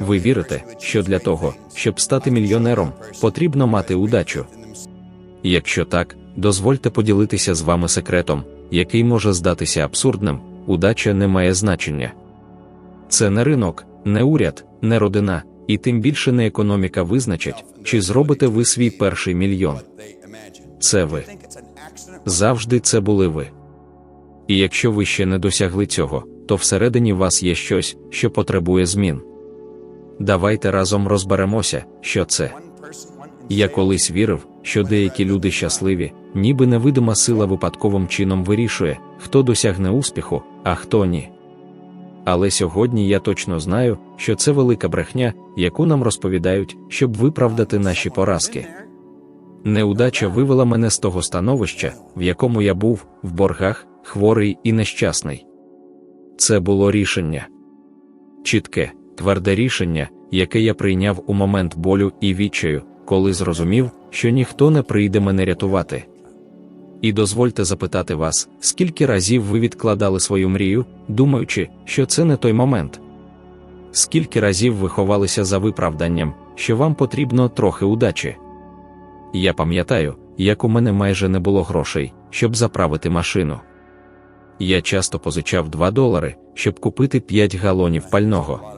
Ви вірите, що для того, щоб стати мільйонером, потрібно мати удачу. Якщо так, дозвольте поділитися з вами секретом, який може здатися абсурдним, удача не має значення. Це не ринок, не уряд, не родина, і тим більше не економіка визначить, чи зробите ви свій перший мільйон. Це ви. Завжди це були ви. І якщо ви ще не досягли цього, то всередині вас є щось, що потребує змін. Давайте разом розберемося, що це. Я колись вірив, що деякі люди щасливі, ніби невидима сила випадковим чином вирішує, хто досягне успіху, а хто ні. Але сьогодні я точно знаю, що це велика брехня, яку нам розповідають, щоб виправдати наші поразки. Неудача вивела мене з того становища, в якому я був, в боргах, хворий і нещасний. Це було рішення. Чітке, тверде рішення, яке я прийняв у момент болю і відчаю, коли зрозумів, що ніхто не прийде мене рятувати. І дозвольте запитати вас, скільки разів ви відкладали свою мрію, думаючи, що це не той момент? Скільки разів ви ховалися за виправданням, що вам потрібно трохи удачі? Я пам'ятаю, як у мене майже не було грошей, щоб заправити машину. Я часто позичав 2 долари, щоб купити 5 галонів пального.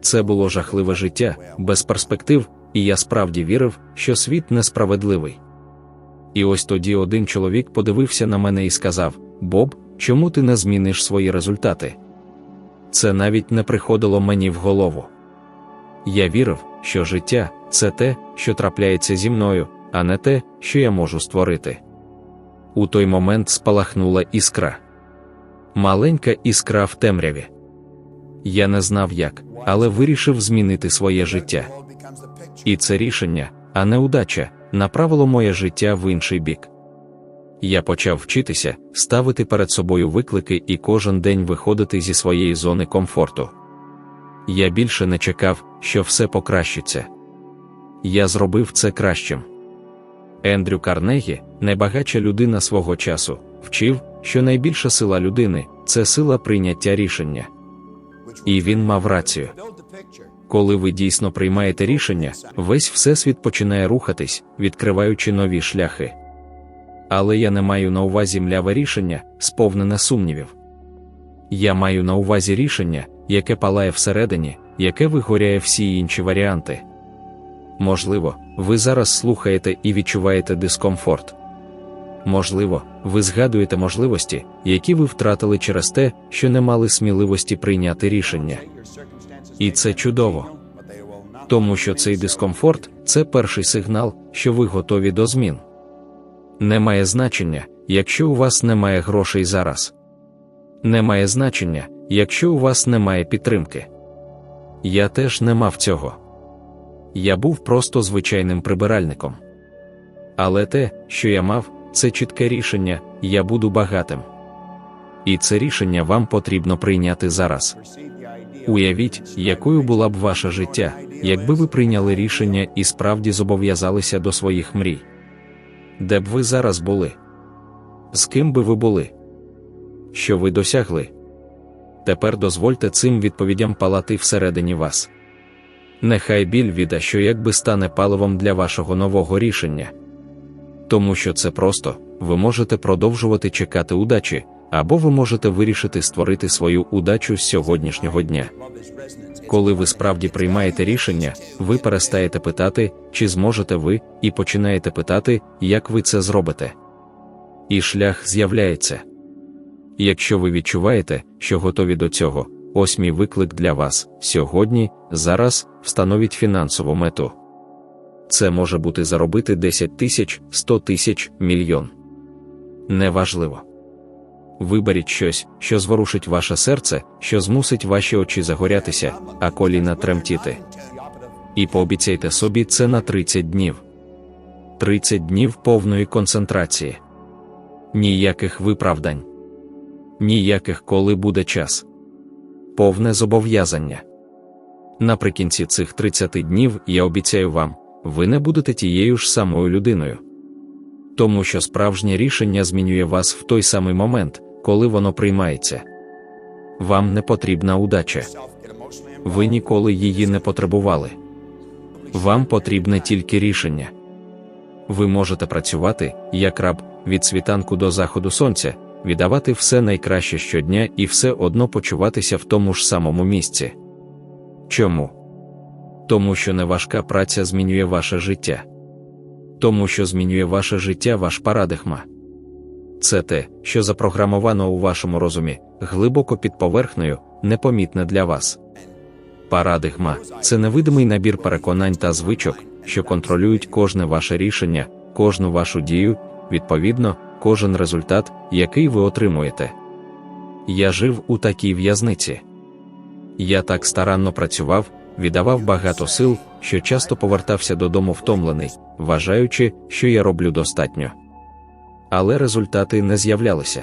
Це було жахливе життя, без перспектив, і я справді вірив, що світ несправедливий. І ось тоді один чоловік подивився на мене і сказав: Боб, чому ти не зміниш свої результати? Це навіть не приходило мені в голову. Я вірив, що життя це те, що трапляється зі мною, а не те, що я можу створити. У той момент спалахнула іскра. Маленька іскра в темряві. Я не знав як, але вирішив змінити своє життя. І це рішення, а не удача, направило моє життя в інший бік. Я почав вчитися, ставити перед собою виклики і кожен день виходити зі своєї зони комфорту. Я більше не чекав, що все покращиться. Я зробив це кращим. Ендрю Карнегі, найбагатша людина свого часу, вчив, що найбільша сила людини це сила прийняття рішення. І він мав рацію. Коли ви дійсно приймаєте рішення, весь всесвіт починає рухатись, відкриваючи нові шляхи. Але я не маю на увазі мляве рішення, сповнене сумнівів. Я маю на увазі рішення, яке палає всередині, яке вигоряє всі інші варіанти. Можливо, ви зараз слухаєте і відчуваєте дискомфорт. Можливо, ви згадуєте можливості, які ви втратили через те, що не мали сміливості прийняти рішення. І це чудово. Тому що цей дискомфорт це перший сигнал, що ви готові до змін. Не має значення, якщо у вас немає грошей зараз. Не має значення, якщо у вас немає підтримки. Я теж не мав цього. Я був просто звичайним прибиральником. Але те, що я мав, це чітке рішення я буду багатим. І це рішення вам потрібно прийняти зараз. Уявіть, якою була б ваше життя, якби ви прийняли рішення і справді зобов'язалися до своїх мрій. Де б ви зараз були? З ким би ви були? Що ви досягли? Тепер дозвольте цим відповідям палати всередині вас. Нехай біль віда, що якби стане паливом для вашого нового рішення. Тому що це просто, ви можете продовжувати чекати удачі, або ви можете вирішити створити свою удачу з сьогоднішнього дня. Коли ви справді приймаєте рішення, ви перестаєте питати, чи зможете ви, і починаєте питати, як ви це зробите. І шлях з'являється. Якщо ви відчуваєте, що готові до цього, ось мій виклик для вас сьогодні, зараз встановіть фінансову мету. Це може бути заробити 10 тисяч, 100 тисяч, мільйон. Неважливо. Виберіть щось, що зворушить ваше серце, що змусить ваші очі загорятися, а коліна тремтіти. І пообіцяйте собі це на 30 днів. 30 днів повної концентрації. Ніяких виправдань. Ніяких коли буде час. Повне зобов'язання. Наприкінці цих 30 днів я обіцяю вам, ви не будете тією ж самою людиною. Тому що справжнє рішення змінює вас в той самий момент, коли воно приймається. Вам не потрібна удача. ви ніколи її не потребували. Вам потрібне тільки рішення. Ви можете працювати, як раб, від світанку до заходу сонця, віддавати все найкраще щодня і все одно почуватися в тому ж самому місці. Чому? Тому що неважка праця змінює ваше життя. Тому що змінює ваше життя ваш парадигма. Це те, що запрограмовано у вашому розумі, глибоко під поверхнею, непомітне для вас. Парадигма це невидимий набір переконань та звичок, що контролюють кожне ваше рішення, кожну вашу дію, відповідно, кожен результат, який ви отримуєте. Я жив у такій в'язниці. Я так старанно працював, віддавав багато сил, що часто повертався додому втомлений, вважаючи, що я роблю достатньо. Але результати не з'являлися.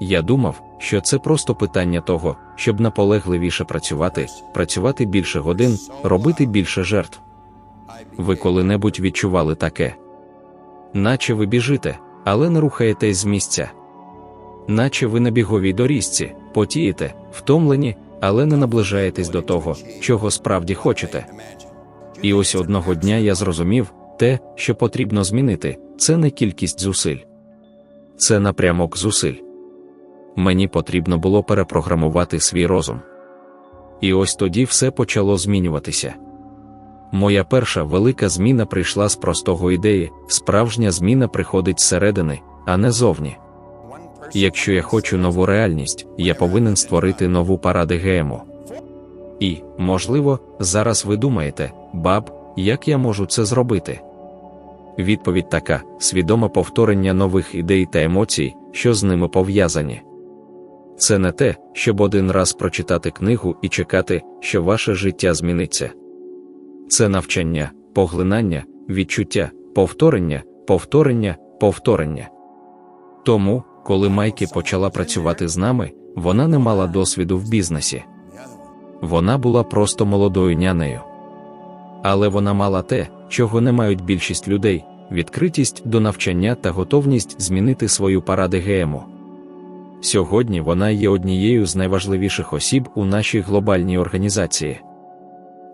Я думав, що це просто питання того, щоб наполегливіше працювати, працювати більше годин, робити більше жертв. Ви коли-небудь відчували таке? Наче ви біжите, але не рухаєтесь з місця. Наче ви на біговій доріжці, потієте, втомлені, але не наближаєтесь до того, чого справді хочете. І ось одного дня я зрозумів, те, що потрібно змінити, це не кількість зусиль, це напрямок зусиль. Мені потрібно було перепрограмувати свій розум. І ось тоді все почало змінюватися. Моя перша велика зміна прийшла з простого ідеї, справжня зміна приходить зсередини, а не зовні. Якщо я хочу нову реальність, я повинен створити нову парадигему. І, можливо, зараз ви думаєте, баб, як я можу це зробити? Відповідь така: свідоме повторення нових ідей та емоцій, що з ними пов'язані. Це не те, щоб один раз прочитати книгу і чекати, що ваше життя зміниться. Це навчання, поглинання, відчуття, повторення, повторення, повторення. Тому, коли Майкі почала працювати з нами, вона не мала досвіду в бізнесі. Вона була просто молодою нянею. Але вона мала те, чого не мають більшість людей відкритість до навчання та готовність змінити свою парадигему. Сьогодні вона є однією з найважливіших осіб у нашій глобальній організації.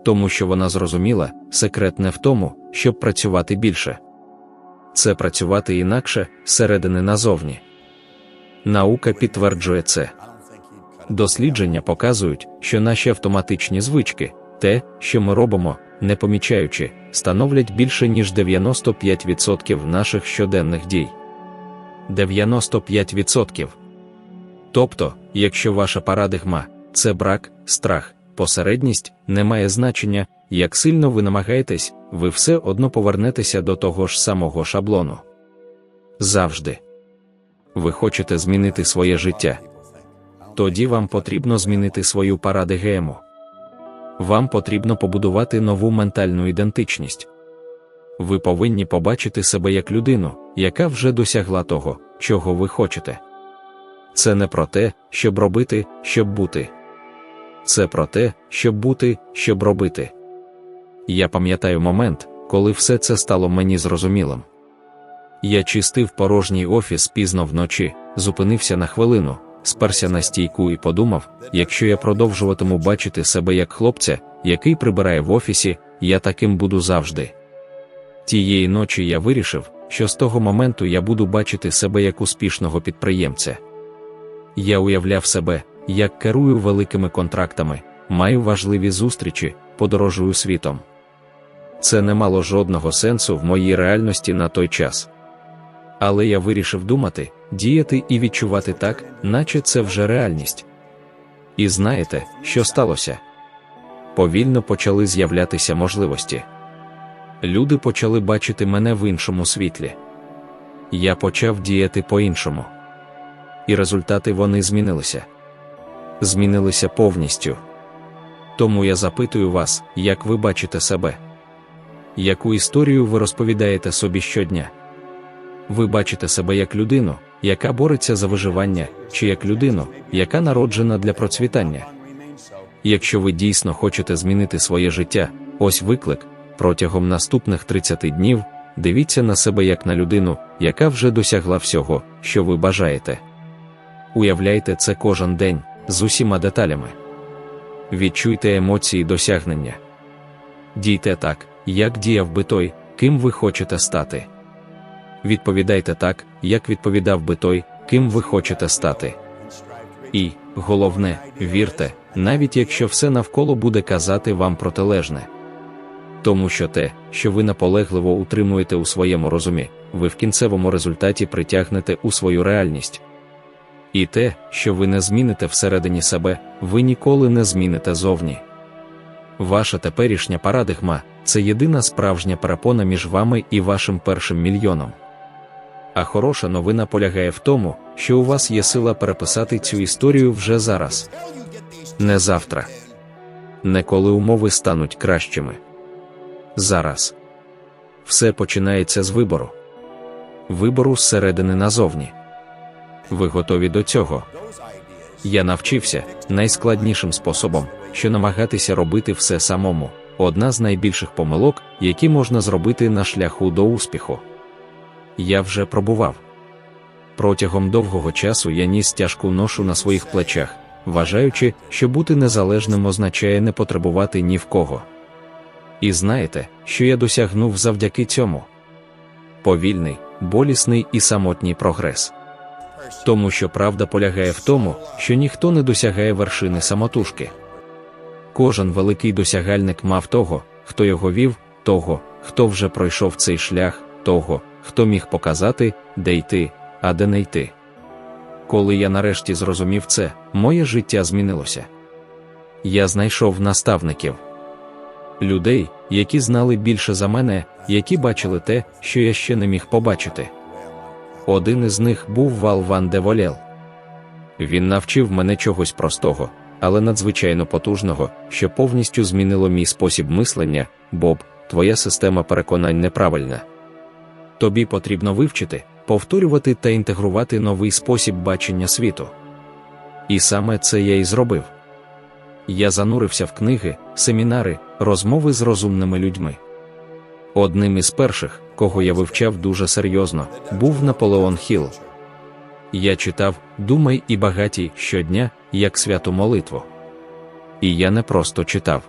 Тому що вона зрозуміла, секрет не в тому, щоб працювати більше. Це працювати інакше зсередини назовні. Наука підтверджує це. Дослідження показують, що наші автоматичні звички, те, що ми робимо, не помічаючи, становлять більше ніж 95% наших щоденних дій. 95%. Тобто, якщо ваша парадигма це брак, страх, посередність, не має значення, як сильно ви намагаєтесь, ви все одно повернетеся до того ж самого шаблону. Завжди. Ви хочете змінити своє життя. Тоді вам потрібно змінити свою парадигему. Вам потрібно побудувати нову ментальну ідентичність. Ви повинні побачити себе як людину, яка вже досягла того, чого ви хочете. Це не про те, щоб робити, щоб бути. Це про те, щоб бути, щоб робити. Я пам'ятаю момент, коли все це стало мені зрозумілим. Я чистив порожній офіс пізно вночі, зупинився на хвилину, сперся на стійку і подумав: якщо я продовжуватиму бачити себе як хлопця, який прибирає в офісі, я таким буду завжди. Тієї ночі я вирішив, що з того моменту я буду бачити себе як успішного підприємця. Я уявляв себе, як керую великими контрактами, маю важливі зустрічі, подорожую світом. Це не мало жодного сенсу в моїй реальності на той час. Але я вирішив думати, діяти і відчувати так, наче це вже реальність. І знаєте, що сталося? Повільно почали з'являтися можливості. Люди почали бачити мене в іншому світлі. Я почав діяти по-іншому. І результати вони змінилися. Змінилися повністю. Тому я запитую вас, як ви бачите себе? Яку історію ви розповідаєте собі щодня? Ви бачите себе як людину, яка бореться за виживання, чи як людину, яка народжена для процвітання. Якщо ви дійсно хочете змінити своє життя, ось виклик протягом наступних 30 днів дивіться на себе як на людину, яка вже досягла всього, що ви бажаєте. Уявляйте це кожен день з усіма деталями. відчуйте емоції досягнення. Дійте так, як діяв би той, ким ви хочете стати. Відповідайте так, як відповідав би той, ким ви хочете стати. І, головне, вірте, навіть якщо все навколо буде казати вам протилежне. Тому що те, що ви наполегливо утримуєте у своєму розумі, ви в кінцевому результаті притягнете у свою реальність. І те, що ви не зміните всередині себе, ви ніколи не зміните зовні. Ваша теперішня парадигма це єдина справжня перепона між вами і вашим першим мільйоном. А хороша новина полягає в тому, що у вас є сила переписати цю історію вже зараз. Не завтра. Не коли умови стануть кращими. Зараз. Все починається з вибору. Вибору зсередини назовні. Ви готові до цього? Я навчився найскладнішим способом, що намагатися робити все самому одна з найбільших помилок, які можна зробити на шляху до успіху. Я вже пробував. Протягом довгого часу я ніс тяжку ношу на своїх плечах, вважаючи, що бути незалежним означає не потребувати ні в кого. І знаєте, що я досягнув завдяки цьому? Повільний, болісний і самотній прогрес. Тому що правда полягає в тому, що ніхто не досягає вершини самотужки. Кожен великий досягальник мав того, хто його вів, того, хто вже пройшов цей шлях, того, хто міг показати, де йти, а де не йти. Коли я нарешті зрозумів це, моє життя змінилося. Я знайшов наставників людей, які знали більше за мене, які бачили те, що я ще не міг побачити. Один із них був Вал Ван де Волєл. Він навчив мене чогось простого, але надзвичайно потужного, що повністю змінило мій спосіб мислення, Боб, твоя система переконань неправильна. Тобі потрібно вивчити, повторювати та інтегрувати новий спосіб бачення світу. І саме це я і зробив. Я занурився в книги, семінари, розмови з розумними людьми. Одним із перших, кого я вивчав дуже серйозно, був Наполеон Хіл. Я читав Думай і багатій щодня, як святу молитву. І я не просто читав.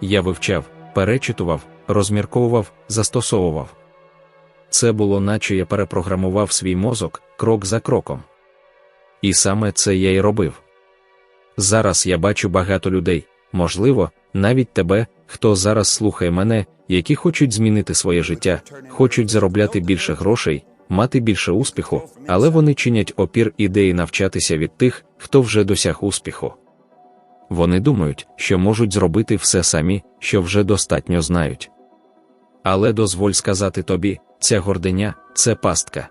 Я вивчав, перечитував, розмірковував, застосовував. Це було, наче я перепрограмував свій мозок крок за кроком. І саме це я й робив. Зараз я бачу багато людей, можливо, навіть тебе, хто зараз слухає мене, які хочуть змінити своє життя, хочуть заробляти більше грошей, мати більше успіху, але вони чинять опір ідеї навчатися від тих, хто вже досяг успіху. Вони думають, що можуть зробити все самі, що вже достатньо знають. Але дозволь сказати тобі, ця гординя це пастка.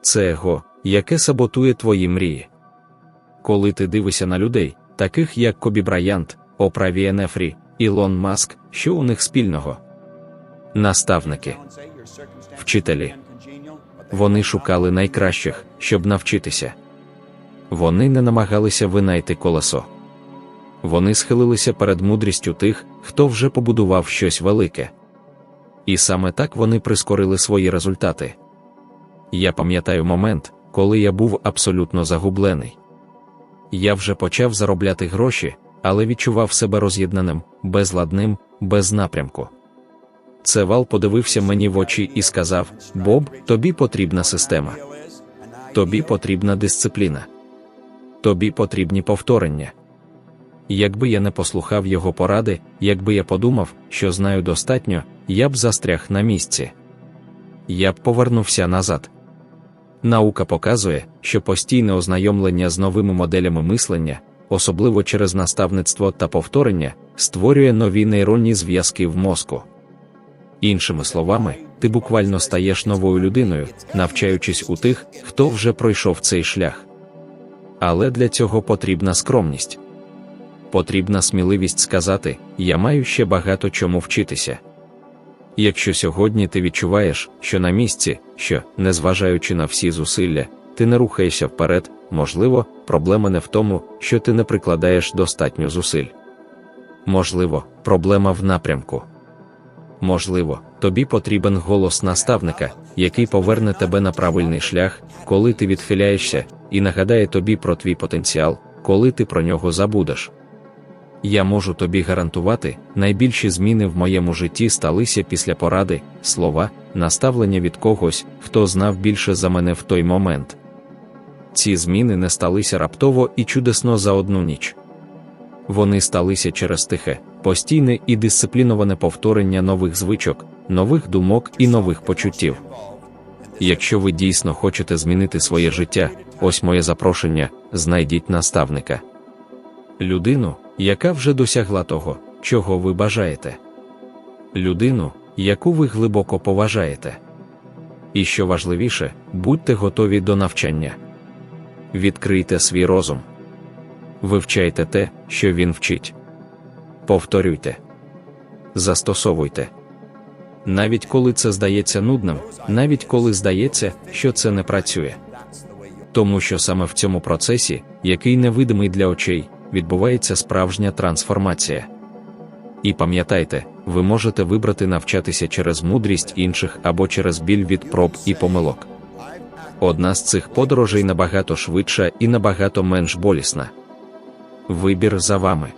Це его, яке саботує твої мрії. Коли ти дивишся на людей, таких як Кобі Браянт, Опра Віенефрі, Ілон Маск, що у них спільного? Наставники, вчителі. Вони шукали найкращих, щоб навчитися. Вони не намагалися винайти колесо. Вони схилилися перед мудрістю тих, хто вже побудував щось велике. І саме так вони прискорили свої результати. Я пам'ятаю момент, коли я був абсолютно загублений. Я вже почав заробляти гроші, але відчував себе роз'єднаним, безладним, без напрямку. Це вал подивився мені в очі і сказав: Боб, тобі потрібна система, тобі потрібна дисципліна, тобі потрібні повторення. Якби я не послухав його поради, якби я подумав, що знаю достатньо, я б застряг на місці. Я б повернувся назад. Наука показує, що постійне ознайомлення з новими моделями мислення, особливо через наставництво та повторення, створює нові нейронні зв'язки в мозку. Іншими словами, ти буквально стаєш новою людиною, навчаючись у тих, хто вже пройшов цей шлях. Але для цього потрібна скромність. Потрібна сміливість сказати: Я маю ще багато чому вчитися. Якщо сьогодні ти відчуваєш, що на місці, що, незважаючи на всі зусилля, ти не рухаєшся вперед, можливо, проблема не в тому, що ти не прикладаєш достатньо зусиль. Можливо, проблема в напрямку. Можливо, тобі потрібен голос наставника, який поверне тебе на правильний шлях, коли ти відхиляєшся, і нагадає тобі про твій потенціал, коли ти про нього забудеш. Я можу тобі гарантувати, найбільші зміни в моєму житті сталися після поради, слова, наставлення від когось, хто знав більше за мене в той момент. Ці зміни не сталися раптово і чудесно за одну ніч. Вони сталися через тихе, постійне і дисципліноване повторення нових звичок, нових думок і нових почуттів. Якщо ви дійсно хочете змінити своє життя, ось моє запрошення, знайдіть наставника. Людину, яка вже досягла того, чого ви бажаєте. Людину, яку ви глибоко поважаєте. І що важливіше, будьте готові до навчання. Відкрийте свій розум. Вивчайте те, що він вчить. Повторюйте. Застосовуйте. Навіть коли це здається нудним, навіть коли здається, що це не працює. Тому що саме в цьому процесі, який невидимий для очей, відбувається справжня трансформація. І пам'ятайте, ви можете вибрати навчатися через мудрість інших або через біль від проб і помилок. Одна з цих подорожей набагато швидша і набагато менш болісна. Вибір за вами.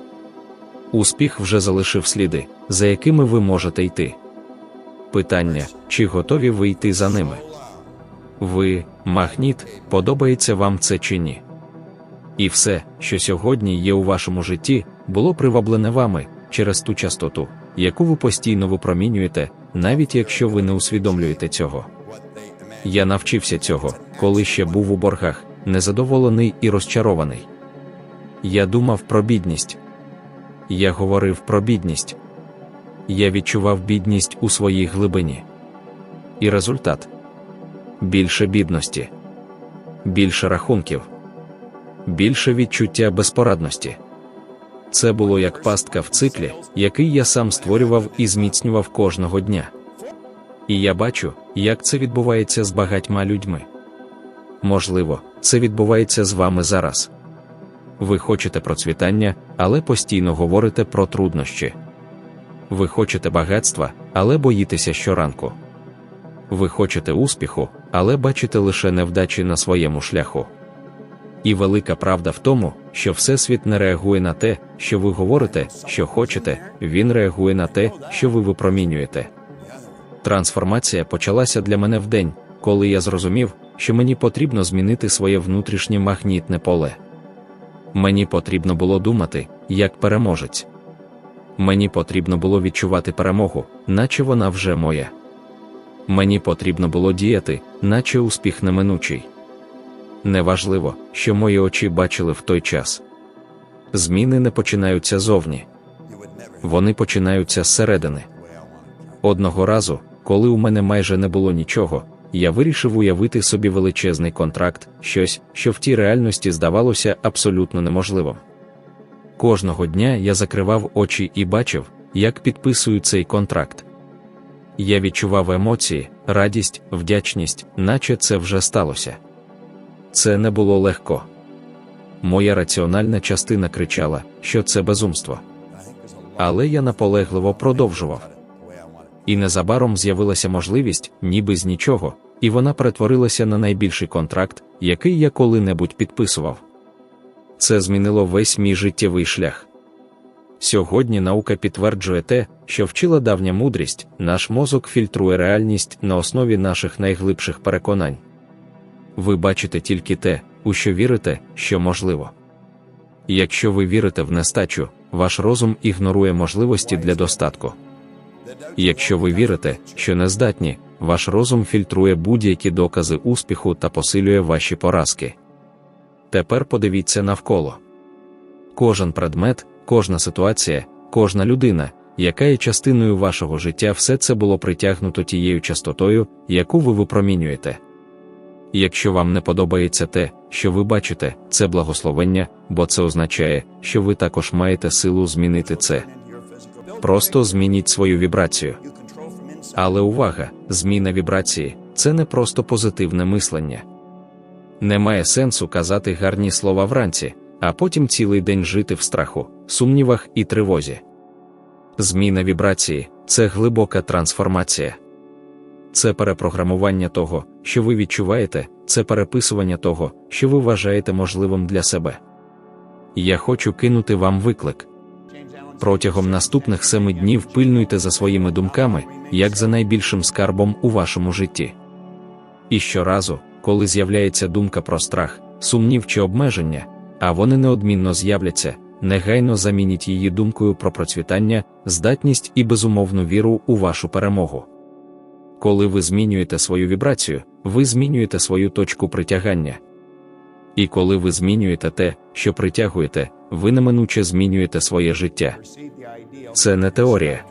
Успіх вже залишив сліди, за якими ви можете йти. Питання, чи готові ви йти за ними? Ви, магніт, подобається вам це чи ні? І все, що сьогодні є у вашому житті, було приваблене вами через ту частоту, яку ви постійно випромінюєте, навіть якщо ви не усвідомлюєте цього. Я навчився цього, коли ще був у боргах, незадоволений і розчарований. Я думав про бідність. Я говорив про бідність. Я відчував бідність у своїй глибині. І результат більше бідності, більше рахунків, більше відчуття безпорадності. Це було як пастка в циклі, який я сам створював і зміцнював кожного дня. І я бачу, як це відбувається з багатьма людьми. Можливо, це відбувається з вами зараз. Ви хочете процвітання, але постійно говорите про труднощі. Ви хочете багатства, але боїтеся щоранку. Ви хочете успіху, але бачите лише невдачі на своєму шляху. І велика правда в тому, що Всесвіт не реагує на те, що ви говорите, що хочете, він реагує на те, що ви випромінюєте. Трансформація почалася для мене в день, коли я зрозумів, що мені потрібно змінити своє внутрішнє магнітне поле. Мені потрібно було думати, як переможець. Мені потрібно було відчувати перемогу, наче вона вже моя. Мені потрібно було діяти, наче успіх неминучий. Неважливо, що мої очі бачили в той час. Зміни не починаються зовні, вони починаються зсередини. Одного разу, коли у мене майже не було нічого, я вирішив уявити собі величезний контракт, щось, що в тій реальності здавалося абсолютно неможливим. Кожного дня я закривав очі і бачив, як підписую цей контракт. Я відчував емоції, радість, вдячність, наче це вже сталося. Це не було легко. Моя раціональна частина кричала, що це безумство. Але я наполегливо продовжував. І незабаром з'явилася можливість, ніби з нічого, і вона перетворилася на найбільший контракт, який я коли-небудь підписував. Це змінило весь мій життєвий шлях. Сьогодні наука підтверджує те, що вчила давня мудрість, наш мозок фільтрує реальність на основі наших найглибших переконань. Ви бачите тільки те, у що вірите, що можливо. Якщо ви вірите в нестачу, ваш розум ігнорує можливості для достатку. Якщо ви вірите, що не здатні, ваш розум фільтрує будь-які докази успіху та посилює ваші поразки. Тепер подивіться навколо. Кожен предмет, кожна ситуація, кожна людина, яка є частиною вашого життя, все це було притягнуто тією частотою, яку ви випромінюєте. Якщо вам не подобається те, що ви бачите, це благословення, бо це означає, що ви також маєте силу змінити це. Просто змініть свою вібрацію. Але увага, зміна вібрації це не просто позитивне мислення. Немає сенсу казати гарні слова вранці, а потім цілий день жити в страху, сумнівах і тривозі. Зміна вібрації це глибока трансформація. Це перепрограмування того, що ви відчуваєте, це переписування того, що ви вважаєте можливим для себе. Я хочу кинути вам виклик. Протягом наступних семи днів пильнуйте за своїми думками, як за найбільшим скарбом у вашому житті. І щоразу, коли з'являється думка про страх, сумнів чи обмеження, а вони неодмінно з'являться, негайно замініть її думкою про процвітання, здатність і безумовну віру у вашу перемогу. Коли ви змінюєте свою вібрацію, ви змінюєте свою точку притягання. І коли ви змінюєте те, що притягуєте, ви неминуче змінюєте своє життя. Це не теорія.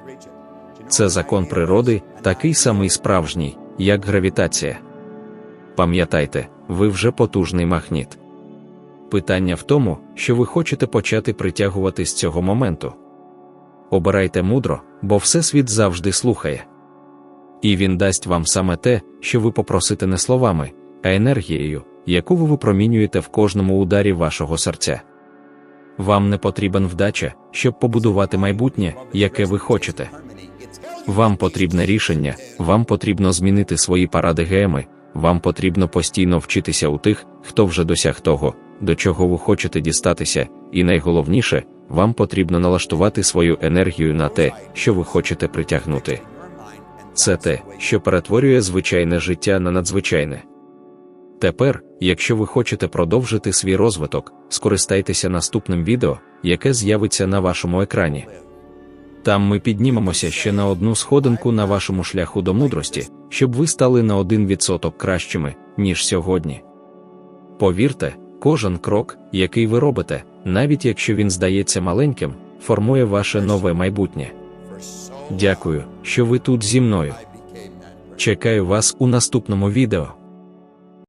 Це закон природи, такий самий справжній, як гравітація. Пам'ятайте, ви вже потужний магніт. Питання в тому, що ви хочете почати притягувати з цього моменту. Обирайте мудро, бо Всесвіт завжди слухає. І він дасть вам саме те, що ви попросите не словами, а енергією, яку ви випромінюєте в кожному ударі вашого серця. Вам не потрібен вдача, щоб побудувати майбутнє, яке ви хочете. Вам потрібне рішення, вам потрібно змінити свої парадигеми, вам потрібно постійно вчитися у тих, хто вже досяг того, до чого ви хочете дістатися, і найголовніше, вам потрібно налаштувати свою енергію на те, що ви хочете притягнути. Це те, що перетворює звичайне життя на надзвичайне. Тепер, якщо ви хочете продовжити свій розвиток, скористайтеся наступним відео, яке з'явиться на вашому екрані. Там ми піднімемося ще на одну сходинку на вашому шляху до мудрості, щоб ви стали на 1% кращими, ніж сьогодні. Повірте, кожен крок, який ви робите, навіть якщо він здається маленьким, формує ваше нове майбутнє. Дякую, що ви тут зі мною. Чекаю вас у наступному відео.